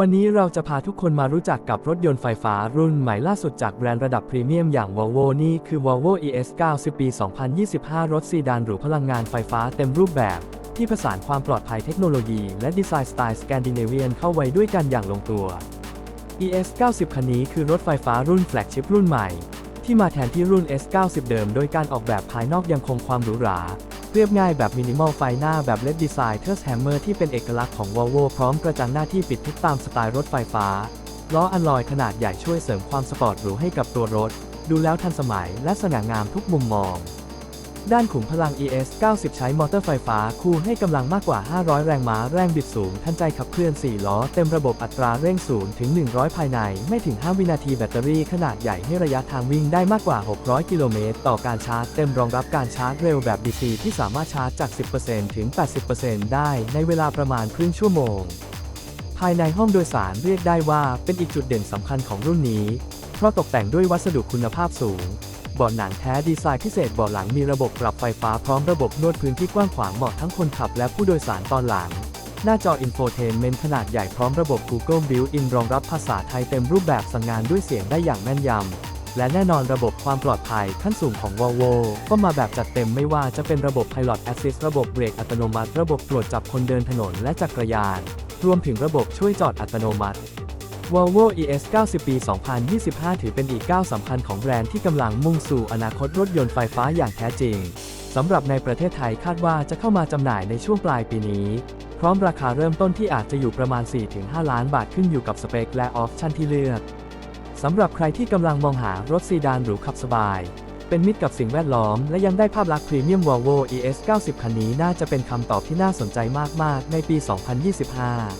วันนี้เราจะพาทุกคนมารู้จักกับรถยนต์ไฟฟ้ารุ่นใหม่ล่าสุดจากแบรนด์ระดับพรีเมียมอย่าง Volvo นี่คือ Volvo ES90 ปี 2025 รถซีดานหรูพลังงานไฟฟ้าเต็มรูปแบบ ที่ผสานความปลอดภัยเทคโนโลยี และดีไซน์สไตล์สแกนดิเนเวียนเข้าไว้ด้วยกันอย่างลงตัว ES90 คันนี้คือรถไฟฟ้ารุ่นแฟลกชิพรุ่นใหม่ ที่มาแทนที่รุ่น S90 เดิม โดยการออกแบบภายนอกยังคงความหรูหรา เรียบง่ายแบบมินิมอลไฟหน้าแบบเลดดีไซน์เทอร์สแฮมเมอร์ที่เป็นเอกลักษณ์ของ Volvo พร้อมกระจังหน้าที่ปิดทิศตามสไตล์รถไฟฟ้า ล้ออัลลอยขนาดใหญ่ช่วยเสริมความสปอร์ตหรูให้กับตัวรถ ดูแล้วทันสมัยและสง่างามทุกมุมมอง ด้านขุมพลัง ES 90 ใช้มอเตอร์ไฟฟ้าคู่ให้กำลังมากกว่า 500 แรงม้าแรงบิดสูง ทันใจขับเคลื่อน 4 ล้อ เต็มระบบอัตราเร่ง0ถึง 100 ภายใน ไม่ถึง 5 วินาทีแบตเตอรี่ขนาดใหญ่ให้ระยะทางวิ่งได้มากกว่า 600 กิโลเมตร ต่อการชาร์จเต็มรองรับการชาร์จเร็วแบบ DC ที่สามารถชาร์จจาก 10%ถึง 80%ได้ในเวลาประมาณครึ่งชั่วโมง ภายในห้องโดยสารเรียกได้ว่าเป็นอีกจุดเด่นสำคัญของรุ่นนี้ เพราะตกแต่งด้วยวัสดุคุณภาพสูง บาะหนังแท้ดีไซน์พิเศษเบาะหลังมีระบบปรับไฟฟ้าพร้อมระบบนวดพื้นที่กว้างขวางเหมาะทั้งคนขับและผู้โดยสารตอนหลัง หน้าจออินโฟเทนเมนต์ขนาดใหญ่พร้อมระบบ Google Built-in รองรับภาษาไทยเต็มรูปแบบสั่งงานด้วยเสียงได้อย่างแม่นยำและแน่นอนระบบความปลอดภัยขั้นสูงของ Volvo ก็มาแบบจัดเต็มไม่ว่าจะเป็นระบบ Pilot Assist ระบบเบรกอัตโนมัติ ระบบตรวจจับคนเดินถนนและจักรยาน รวมถึงระบบช่วยจอดอัตโนมัติ Volvo ES 90 ปี 2025 ถือเป็นอีกก้าวสำคัญของแบรนด์ที่กำลังมุ่งสู่อนาคตรถยนต์ไฟฟ้าอย่างแท้จริง สำหรับในประเทศไทยคาดว่าจะเข้ามาจำหน่ายในช่วงปลายปีนี้ พร้อมราคาเริ่มต้นที่อาจจะอยู่ประมาณ 4-5 ล้านบาทขึ้นอยู่กับสเปคและออปชั่นที่เลือก สำหรับใครที่กำลังมองหารถซีดานหรูขับสบาย เป็นมิตรกับสิ่งแวดล้อม และยังได้ภาพลักษณ์พรีเมียม Volvo ES 90 คันนี้น่าจะเป็นคำตอบที่น่าสนใจมากๆ ในปี 2025